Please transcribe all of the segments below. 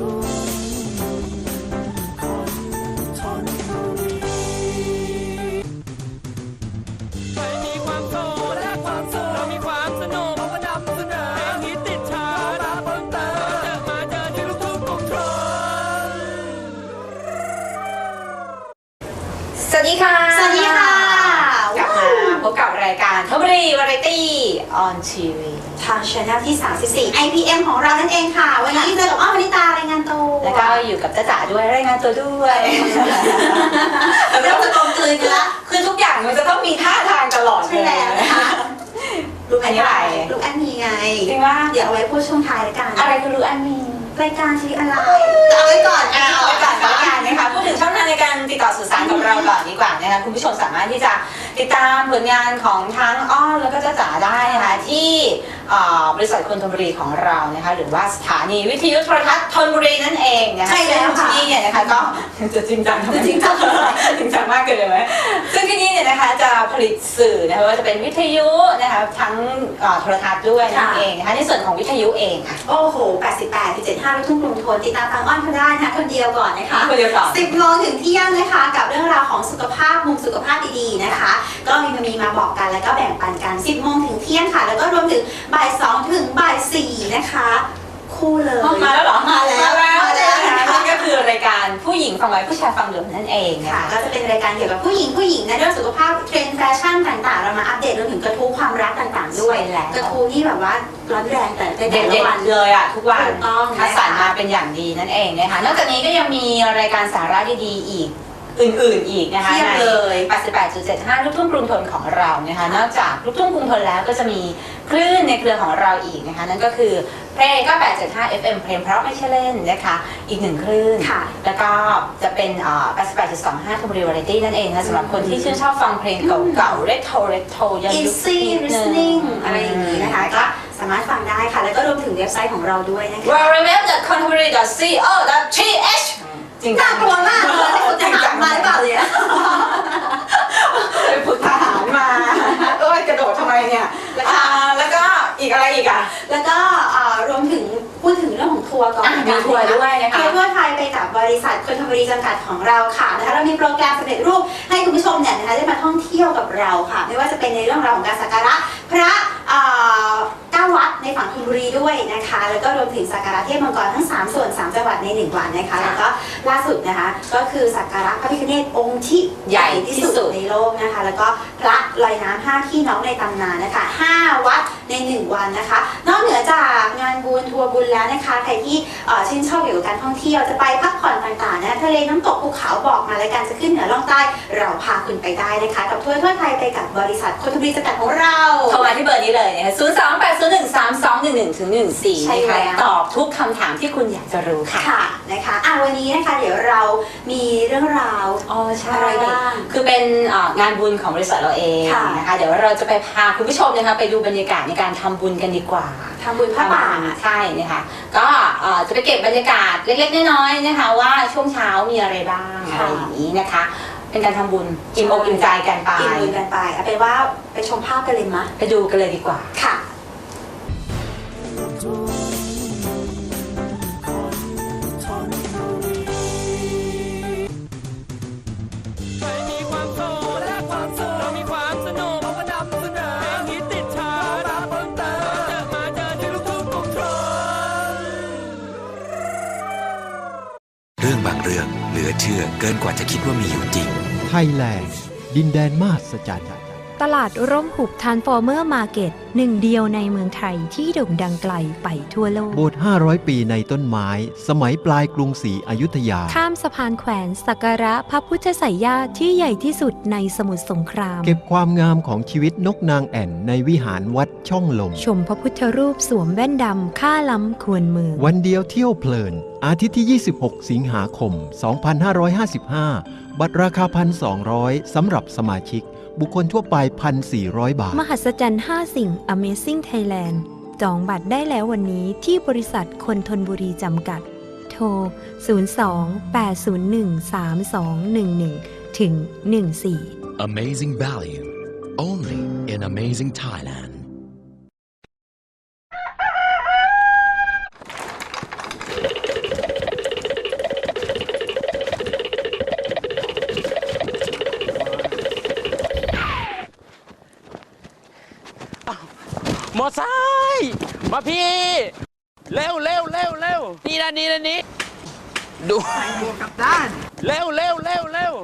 ใดีค่ะ สวัสดีค่ะ กลับมาพบกับรายการทบรีวาไรตี้ออนทีวีทางช anel ที่ 34 IPM ของเรานั่นเองค่ะ วันนี้เจอกับอ้อมวนิตารายงานตัวแล้วก็อยู่กับจ้าจ๋าด้วยรายงานตัวด้วยเริ่มจะกลมกลืนกันละคือทุกอย่างมันจะต้องมีท่าทางตลอดใช่แล้วนะคะลูกอันนี้อะไรลูกอันนี้ไงจริงว่าเดี๋ยวเอาไว้พูดช่วงท้ายแล้วกัน อะไรคือรู้อันนี้ รายการชีวิตอะไร เอาไว้ก่อนอะเอาไว้ก่อนแล้วกันนะคะพูดถึงช่องทางในการติดต่อสื่อสารกับเราก่อนดีกว่านะคะคุณผู้ชมสามารถที่จะติดตามผลงานของทั้งอ้อมแล้วก็จ้าจ๋าได้นะคะที่เอ่อ บริษัทคนธนบุรีของเรานะคะหรือว่าสถานีวิทยุโทรทัศน์ธนบุรีนั่นเองนะคะใช่แล้วค่ะ ซึ่งที่นี่เนี่ยนะคะก็จะจริงจังทำไมจะจริงจังจริงจังมากเกินไปไหมซึ่งที่นี่เนี่ยนะคะจะผลิตสื่อนะคะว่าจะเป็นวิทยุนะคะทั้งเอ่อโทรทัศน์ด้วยนั่นเองนะคะในส่วนของวิทยุเองค่ะ โอ้โห 88 75ลูกทุ่งกรุงทนติดตามทางอ้อนเขาได้นะคะคนเดียวก่อนนะคะคนเดียวก่อน 10โมงถึงเที่ยงนะคะ กับเรื่องราวของสุขภาพมุมสุขภาพดีๆนะคะ ก็มีมามีมาบอกกันแล้วก็แบ่งปันกัน 10โมงถึงเที่ยงค่ะ แล้วก็รวมถึงบ่าย2ถึงบ่าย4นะคะ คู่เลย มาแล้วเหรอมาแล้วมามาแล้แล้ววนะนะคะคะนั่นก็คือรายการผู้หญิงฟังไว้ผู้ชายฟังเหลือนั่นเองนะค่ะคะ ก็จะเป็นรายการเกี่ยวกับผู้หญิงผู้หญิงในเรื่องสุขภาพเทรนด์แฟชั่นต่างๆ เรามาอัปเดตรวมถึงกระทู้ความรักต่างๆ ด้วยใช่แล้ว กระทู้ที่แบบว่าร้อนแรงแต่ในเด็แต่ดละวัน ๆเลยอะ ทุกวันถูกต้องคัดสรรมาเป็นอย่างดีนั่นเองนะคะนอกจากนี้ก็ยังมีรายการสาระดีๆอีก อื่นๆอีกนะคะเพียบในเลย 88.75 ลูกทุ่งกรุงทนของเรานะคะ นอกจากลูกทุ่งกรุงทนแล้วก็จะมีคลื่นในเครือของเราอีกนะคะ นั่นก็คือเพลงก็875 FM เพลงเพราะไม่ใช่เล่นนะคะ อีกหนึ่งคลื่น ค่ะแล้วก็จะเป็นเอ่อ88.25ทมรีวาไรตี้นั่นเองนะสำหรับคนที่ชื่นชอบฟังเพลงเก่าๆ เรทโทเรทโทย้อนยุค easy นิดนึง listening อะไรอย่างนี้นะคะ ก็สามารถฟังได้ค่ะ แล้วก็รวมถึงเว็บไซต์ของเราด้วยนะคะ www.contemporary.co.th จริงจัน่างกลัวมากเลยได้ฝึกทหารมาหรือเปล่าเนี่ย ไปฝึกทหารมา เอ้ยกระโดดทำไมเนี่ยอ่าแล้วก็ อีกอะไรอีกอะ แล้วก็เอ่อรวมถึงพูดถึงเรื่องของทัวร์ก่อนอะมีทัวร์ด้วยนะคะ ทัวร์ทั่วไทยไปกับบริษัทคนทบุรีจำกัดของเราค่ะนะคะเรามีโปรแกรมสำเร็จรูปให้คุณผู้ชมเนี่ยนะคะได้มาท่องเที่ยวกับเราค่ะ ไม่ว่าจะเป็นในเรื่องราวของการสักการะพระเอ่อเก้าวัดในฝั่งธนบุรีด้วยนะคะ แล้วก็รวมถึงสักการะเทพมังกรทั้ง 3 ส่วน 3 จังหวัดใน 1 วันนะคะ แล้วก็ล่าสุดนะคะก็คือสักการะพระพิฆเนศองค์ที่ใหญ่ที่สุดในโลกนะคะ แล้วก็พระลอยน้ำห้าที่น้องในตำนานนะคะ5วัด ใน 1 วันนะคะ นอกเหนือจากงานบุญทัวร์บุญแล้วนะคะใครที่เอ่อชื่นชอบเกี่ยวกับการท่องเที่ยวจะไปพักผ่อนต่างๆนะทะเลน้ำตกภูเขาบอกมาแล้วกันจะขึ้นเหนือล่องใต้ เราพาคุณไปได้นะคะ กับทัวร์ทั่วไทยไปกับบริษัทคนทบุรีจำกัดของเราโทรมาที่เบอร์นี้เลยนะคะ0 2 8 0 1 3 2 1 1ถึง14ใช่นะคะแล้วตอบทุกคำถามที่คุณอยากจะรู้ค่ะค่ะนะคะอะวันนี้นะคะเดี๋ยวเรามีเรื่องราวอ๋อใช่อะไรบ้างคือเป็นเอ่องานบุญของบริษัทเราเองค่ะนะคะเดี๋ยวเราจะไปพาคุณผู้ชมนะคะไปดูบรรยากาศในการทำบุญกันดีกว่า ทำบุญพระป่า ใช่นะคะก็เอ่อจะไปเก็บบรรยากาศเล็กๆน้อยๆนะคะ ว่าช่วงเช้ามีอะไรบ้างอะไรอย่างนี้นะคะ เป็นการทำบุญอิ่มอกอิ่มใจกันไปกินบุญกันไปเอาเป็นว่าไปชมภาพกันเลยมะ ไปดูกันเลยดีกว่า ค่ะใค ชื่อเกินกว่าจะคิดว่ามีอยู่จริง ไทยแลนด์ดินแดนมหัศจรรย์ ตลาดร่มหุบทานฟอร์เมอร์มาร์เก็ตหนึ่งเดียวในเมืองไทยที่โด่งดังไกลไปทั่วโลก โบสถ์500 ปีในต้นไม้ สมัยปลายกรุงศรีอยุธยา ข้ามสะพานแขวนสักการะพระพุทธไสยญาติที่ใหญ่ที่สุดในสมุทรสงคราม เก็บความงามของชีวิตนกนางแอ่นในวิหารวัดช่องลม ชมพระพุทธรูปสวมแว่นดำค่าล้ำควรเมือง วันเดียวเที่ยวเพลิน อาทิตย์ที่ 26 สิงหาคม 2555 บัตรราคา 1,200สำหรับสมาชิก บุคคลทั่วไป 1,400 บาท มหัศจรรย์ 5 สิ่ง Amazing Thailand จองบัตรได้แล้ววันนี้ที่บริษัทคนทนบุรีจำกัด โทรโทร02-801-3211 ถึง 14 Amazing value only in Amazing Thailand เร็วเร็วเร็วเร็วนี่นะนี่นะนี่ดูกับด้านเร็วเร็วเร็วเร็ว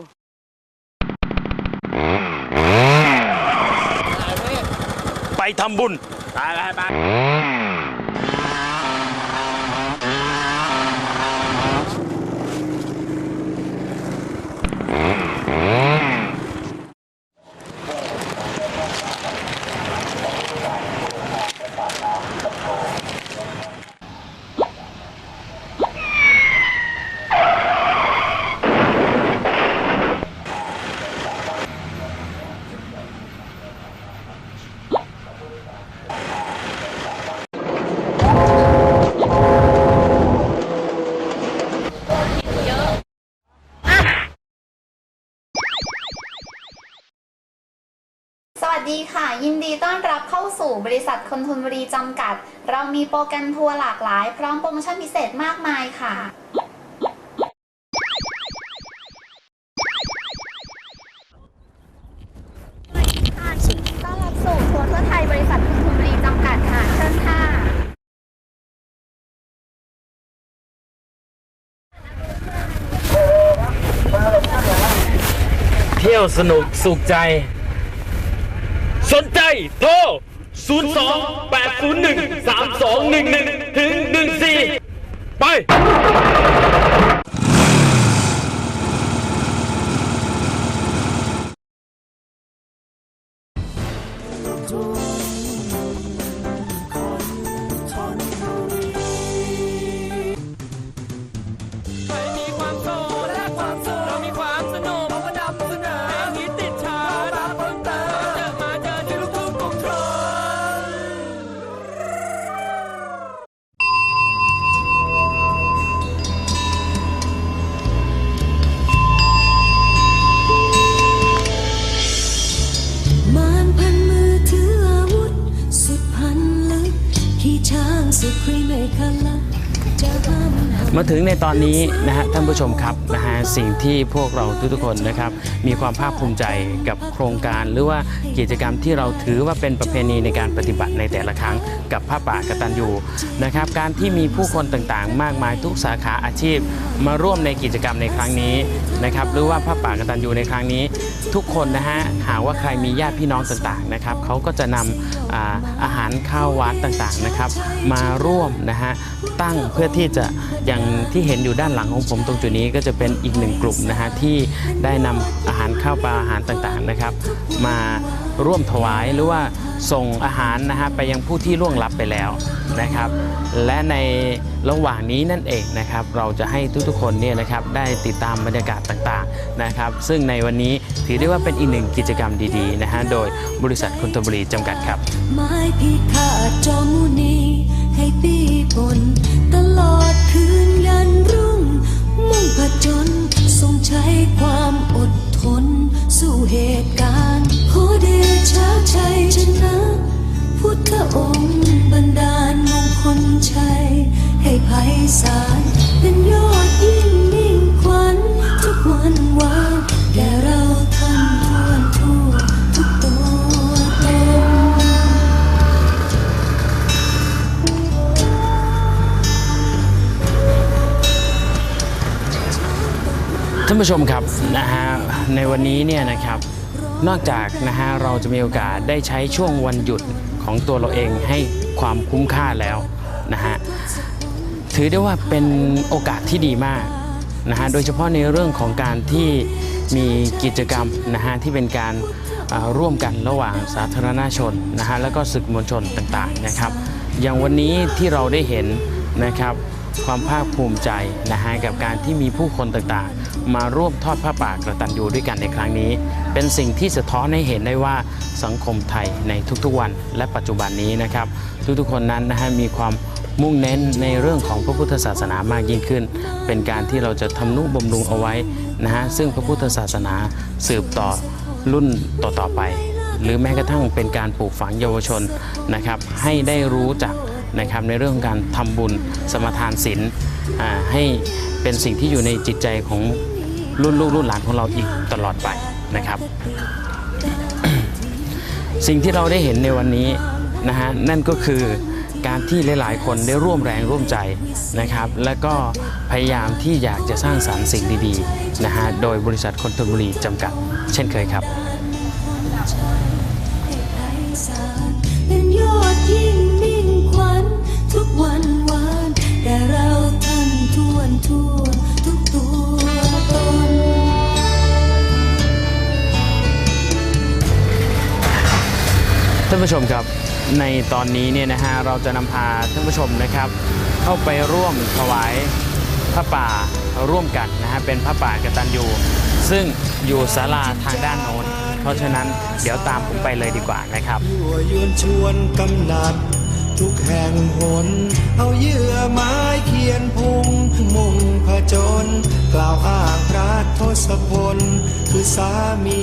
ไปทำบุญไปไปไป สู่บริษัทคนทุนบุรีจำกัด เรามีโปรแกรมทัวร์หลากหลาย พร้อมโปรโมชั่นพิเศษมากมายค่ะต้อนรับสู่ทัวร์ทั่วไทยบริษัทคนทุนบุรีจำกัดค่ะ เชิญค่ะ เที่ยวสนุกสุขใจ สนใจโทร 02 801 3211 ถึง 14 ไป ตอนนี้นะฮะท่านผู้ชมครับนะฮะสิ่งที่พวกเราทุกๆคนนะครับมีความภาคภูมิใจกับโครงการ หรือว่ากิจกรรมที่เราถือว่าเป็นประเพณีในการปฏิบัติในแต่ละครั้งกับผ้าป่ากตัญญูนะครับการที่มีผู้คนต่างๆ มากมายทุกสาขาอาชีพ มาร่วมในกิจกรรมในครั้งนี้นะครับหรือว่าผ้าป่ากตัญญูในครั้งนี้ ทุกคนนะฮะหากว่าใครมีญาติพี่น้องต่างๆนะครับเขาก็จะนำอาอาหารข้าววัดต่างๆนะครับมาร่วมนะฮะ ตั้งเพื่อที่จะอย่างที่เห็นอยู่ด้านหลังของผมตรงจุดนี้ก็จะเป็นอีกหนึ่งกลุ่มนะฮะที่ได้นำอาหารข้าวปลาอาหารต่างๆนะครับ มาร่วมถวายหรือว่าส่งอาหารนะฮะไปยังผู้ที่ล่วงลับไปแล้วนะครับ และในระหว่างนี้นั่นเองนะครับ เราจะให้ทุกๆคนเนี่ยนะครับได้ติดตามบรรยากาศต่างๆนะครับ ซึ่งในวันนี้ถือได้ว่าเป็นอีกหนึ่งกิจกรรมดีๆนะฮะโดยบริษัทคุณตบุรีจำกัดครับ ให้ปีปนตลอดคืนยันรุ่ง มุ่งผจญทรงใช้ความอดทน สู้เหตุการณ์ขอเดชะชัยชนะ พุทธองค์บันดาลมงคลชัย ให้ไพศาลเป็นยอดยิ่งมิ่งขวัญทุกวันวานแก่เราท ท่านผู้ชมครับนะฮะในวันนี้เนี่ยนะครับนอกจากนะฮะเราจะมีโอกาสได้ใช้ช่วงวันหยุดของตัวเราเองให้ความคุ้มค่าแล้วนะฮะถือได้ว่าเป็นโอกาสที่ดีมากนะฮะโดยเฉพาะในเรื่องของการที่มีกิจกรรมนะฮะที่เป็นการร่วมกันระหว่างสาธารณชนนะฮะแล้วก็ศึกมวลชนต่างๆนะครับ อย่างวันนี้ที่เราได้เห็นนะครับความภาคภูมิใจนะฮะกับการที่มีผู้คนต่าง มาร่วมทอดผ้าป่ากระตันยูด้วยกันในครั้งนี้ เป็นสิ่งที่สะท้อนให้เห็นได้ว่าสังคมไทยในทุกๆวัน และปัจจุบันนี้นะครับ ทุกๆคนนั้นนะฮะมีความมุ่งเน้นในเรื่องของพระพุทธศาสนามากยิ่งขึ้น เป็นการที่เราจะทำนุบำรุงเอาไว้นะฮะซึ่งพระพุทธศาสนาสืบต่อรุ่นต่อๆไป หรือแม้กระทั่งเป็นการปลูกฝังเยาวชนนะครับให้ได้รู้จักนะครับในเรื่องของการทำบุญสมทานศีลอ่าให้เป็นสิ่งที่อยู่ในจิตใจของ รุ่นลูกรุ่นหลานของเราอีกตลอดไปนะครับ สิ่งที่เราได้เห็นในวันนี้นะฮะนั่นก็คือการที่หลาย ๆ คนได้ร่วมแรงร่วมใจนะครับ และก็พยายามที่อยากจะสร้างสารรค์สิ่งดี ๆ นะฮะ โดยบริษัทคนทบุรีจำกัด เช่นเคยครับทุกวันวานแต่เราท่านทวนทวทุ ท่านผู้ชมครับในตอนนี้เนี่ยนะฮะเราจะนำพาท่านผู้ชมนะครับ เข้าไปร่วมถวายพระป่าร่วมกันนะฮะเป็นพระป่ากตัญญูซึ่งอยู่ศาลาทางด้านโน้นเพราะฉะนั้นเดี๋ยวตามผมไปเลยดีกว่านะครับ ยั่วยวนชวนกำหนัด ทุกแห่งหน เอาเยื่อไม้เขียนพุง มุ่งผจญกล่าวอ้างพระทศพล คือสามี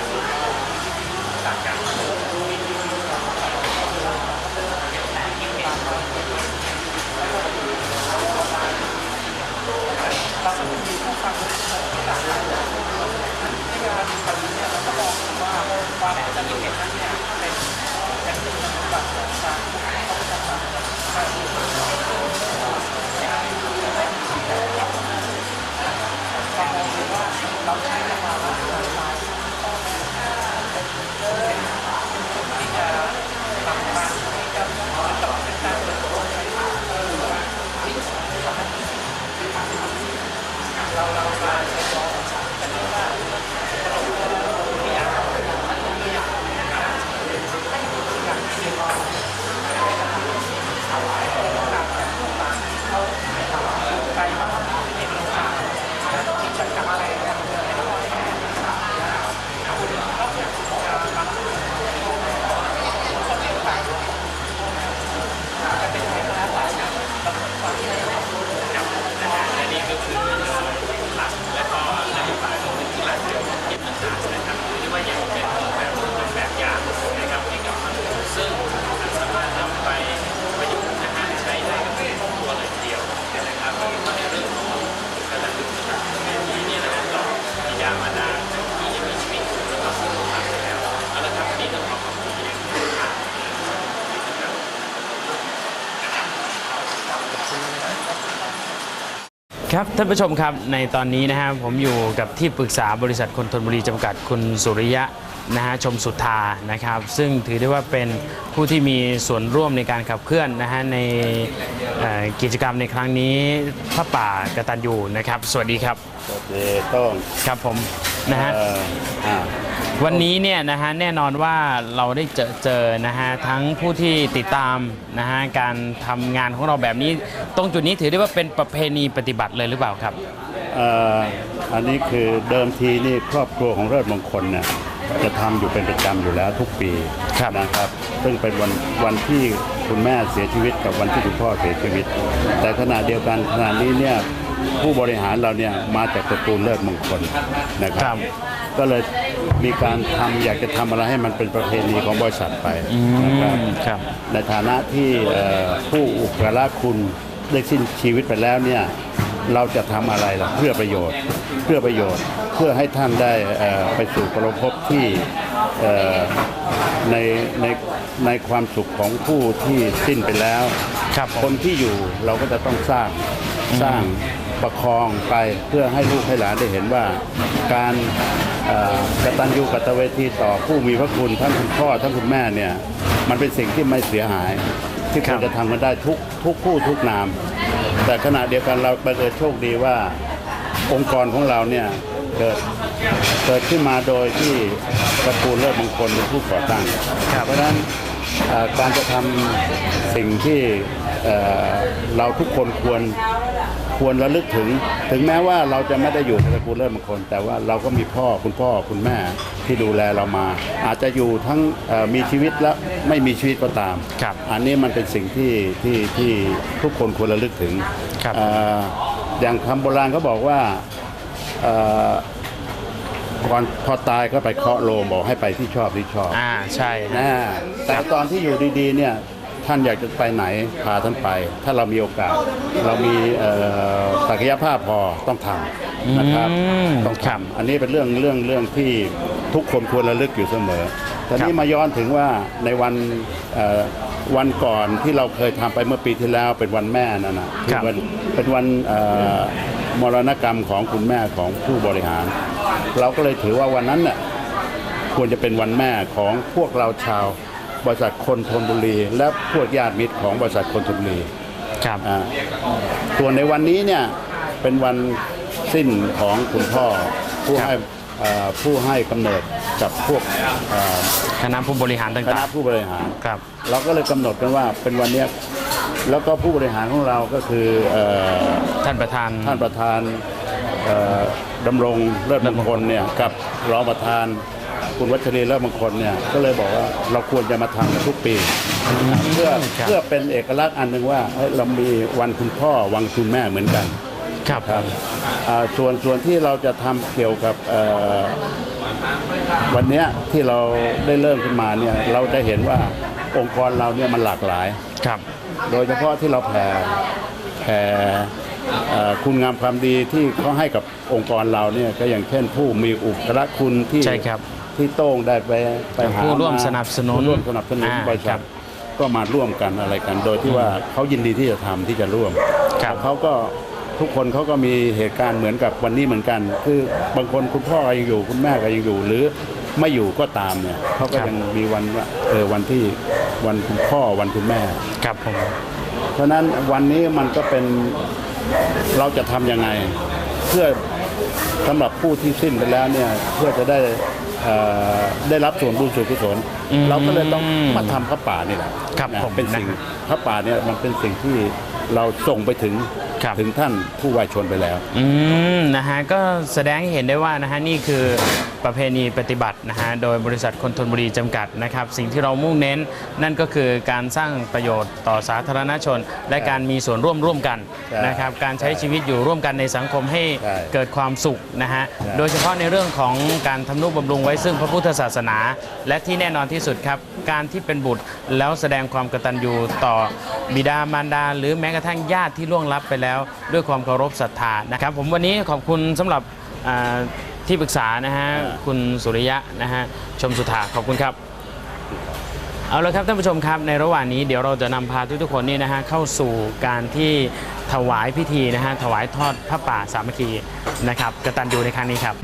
ครับท่านผู้ชมครับในตอนนี้นะฮะผมอยู่กับที่ปรึกษาบริษัทคนทนบุรีจำกัดคุณสุริยะนะฮะชมสุธานะครับ ซึ่งถือได้ว่าเป็นผู้ที่มีส่วนร่วมในการขับเคลื่อนนะฮะในเอ่อกิจกรรมในครั้งนี้พระป่ากตัญญูนะครับ สวัสดีครับเอต้องครับผมนะฮะเอ่ออ่า วันนี้เนี่ยนะฮะแน่นอนว่าเราได้เจอเจอนะฮะทั้งผู้ที่ติดตามนะฮะการทำงานของเราแบบนี้ ตรงจุดนี้ถือได้ว่าเป็นประเพณีปฏิบัติเลยหรือเปล่าครับ เอ่ออันนี้คือเดิมทีนี่ครอบครัวของเลิศมงคลเนี่ยจะทำอยู่เป็นประจำอยู่แล้วทุกปีครับ นะครับ ซึ่งเป็นวันวันที่คุณแม่เสียชีวิตกับวันที่คุณพ่อเสียชีวิต แต่ขณะเดียวกันขณะนี้เนี่ย ผู้บริหารเราเนี่ยมาจากตระกูลเลิศมงคลนะคครัรับบก็เลยมีการทำอยากจะทำอะไรให้มันเป็นประเพณีของบริษัทไปนะครับครับในฐานะที่เอ่อผู้อุปการะคุณได้สิ้นชีวิตไปแล้วเนี่ยเราจะทำอะไรล่ะเพื่อประโยชน์ เพื่อประโยชน์เพื่อให้ท่านได้เอ่อไปสู่ปรภพที่เอ่อในในในความสุขของผู้ที่สิ้นไปแล้วครับผมคนที่อยู่เราก็จะต้องสร้างสร้าง ประคองไปเพื่อให้ลูกให้หลานได้เห็นว่า การเอ่อกตัญญูกตเวทีต่อผู้มีพระคุณทั้งคุณพ่อทั้งคุณแม่เนี่ยมันเป็นสิ่งที่ไม่เสียหาย ที่ควรจะทำกันได้ทุกทุกผู้ทุกนาม แต่ขณะเดียวกันเราบังเอิญโชคดีว่าองค์กรของเราเนี่ยเกิดเกิดขึ้นมาโดยที่ตระกูลเลิศมงคลเป็นผู้ก่อตั้งเพราะฉะนั้นเอ่อการจะทำสิ่งที่เอ่อเราทุกคนควร ควรระลึกถึง ถึงแม้ว่าเราจะไม่ได้อยู่ในตระกูลเลิศมงคล แต่ว่าเราก็มีพ่อคุณพ่อคุณแม่ที่ดูแลเรามา อาจจะอยู่ทั้งเอ่อมีชีวิตและไม่มีชีวิตก็ตามครับอันนี้มันเป็นสิ่งที่ที่ที่ทุกคนควรระลึกถึงครับเอ่ออย่างคำโบราณเขาบอกว่าเอ่อก่อนพอตายก็ไปเคาะโลงบอกให้ไปที่ชอบที่ชอบ อ่าใช่ฮะนะแต่ตอนที่อยู่ดีๆเนี่ย ท่านอยากจะไปไหนพาท่านไป ถ้าเรามีโอกาส เรามีเอ่อศักยภาพพอต้องทำนะครับอืมต้องครับทำอันนี้เป็นเรื่องเรื่องเรื่องที่ทุกคนควรระลึกอยู่เสมอตอนนี้มาย้อนถึงว่าในวันเอ่อวันก่อนที่เราเคยทำไปเมื่อปีที่แล้วเป็นวันแม่นั่นนะครับเป็นเป็นวันเอ่อมรณกรรมของคุณแม่ของผู้บริหาร เราก็เลยถือว่าวันนั้นน่ะควรจะเป็นวันแม่ของพวกเราชาว บริษัทคนทนบุรี และพวกญาติมิตรของบริษัทคนทนบุรีครับอ่าส่วนในวันนี้เนี่ยเป็นวันสิ้นของคุณพ่อผู้ครับให้เอ่อผู้ให้กำเนิดกับพวกเอ่อคณะผู้บริหารคต่าณะงผู้บริหาร ๆ ครับ เราก็เลยกำหนดกันว่าเป็นวันเนี้ยแล้วก็ผู้บริหารของเราก็คือเอ่อท่านประธาน ท่านประธานเอ่อดำรงเลิศมงคลเนี่ยกับรองประธาน คุณวัชรีเลิศมงคลเนี่ยก็เลยบอกว่าเราควรจะมาทำกันทุกปีเพื่อครับเพื่อเป็นเอกลักษณ์อันหนึ่งว่าเฮ้ยเรามีวันคุณพ่อวันคุณแม่เหมือนกันครับครับอ่าส่วนส่วนที่เราจะทำเกี่ยวกับเอ่อวันเนี้ยที่เราได้เริ่มขึ้นมาเนี่ยเราจะเห็นว่าองค์กรเราเนี่ยมันหลากหลายครับ โดยเฉพาะที่เราแผ่แผ่เอ่อคุณงามความดีที่เขาให้กับองค์กรเราเนี่ยก็อย่างเช่นผู้มีอุปการะคุณที่ใช่ครับ ที่โต้งได้ไปไปหาผู้ร่วมาสนับสนุนผู้ร่วมสนับสนุนอ่าบริคษัรัทบก็มาร่วมกันอะไรกัน โดยที่ว่าเขายินดีที่จะทำที่จะร่วมครับ เขาก็ทุกคนเขาก็มีเหตุการณ์เหมือนกับวันนี้เหมือนกัน คือบางคนคุณพ่อก็ยังอยู่คุณแม่ก็ยังอยู่หรือไม่อยู่ก็ตามเนี่ยเขาก็ยังมีวันว่าเออวันที่วันคุณพ่อวันคุณแม่ ครับผม เพราะฉะนั้นวันนี้มันก็เป็นเราจะทำยังไง เพื่อสำหรับผู้ที่สิ้นไปแล้วเนี่ยเพื่อจะได้เอ่อ ได้รับส่วนบุญส่วนกุศลอืมเราก็เลยต้องมาทำพระป่านี่แหละครับนะผมเป็นสิ่งนะพระป่าเนี่ยมันเป็นสิ่งที่ เราส่งไปถึงครับ ถึงท่านผู้วายชนไปแล้ว อืมนะฮะก็แสดงให้เห็นได้ว่านะฮะนี่คือประเพณีปฏิบัตินะฮะโดยบริษัทคนทนบุรีจำกัดนะครับ สิ่งที่เรามุ่งเน้นนั่นก็คือการสร้างประโยชน์ต่อสาธารณชน และการมีส่วนร่วมร่วมกันใช่นะครับการใช้ชีวิตอยู่ร่วมกันในสังคมให้ใช่เกิดความสุขนะฮะใช่โดยเฉพาะในเรื่องของการทำนุบำรุงไว้ซึ่งพระพุทธศาสนา และที่แน่นอนที่สุดครับ การที่เป็นบุตรแล้วแสดงความกตัญญูต่อบิดามารดา หรือแม้กระทั่งทั้งญาติที่ล่วงลับไปแล้ว ด้วยความเคารพศรัทธานะครับ ผมวันนี้ขอบคุณสำหรับที่ปรึกษานะฮะคุณสุริยะนะฮะชมสุธาขอบคุณครับเอาละครับท่านผู้ชมครับในระหว่างนี้เดี๋ยวเราจะนำพาทุกๆคนนี่นะฮะเข้าสู่การที่ถวายพิธีนะฮะถวายทอดพระป่าสามัคคีนะครับกตัญญูในครั้งนี้ครับ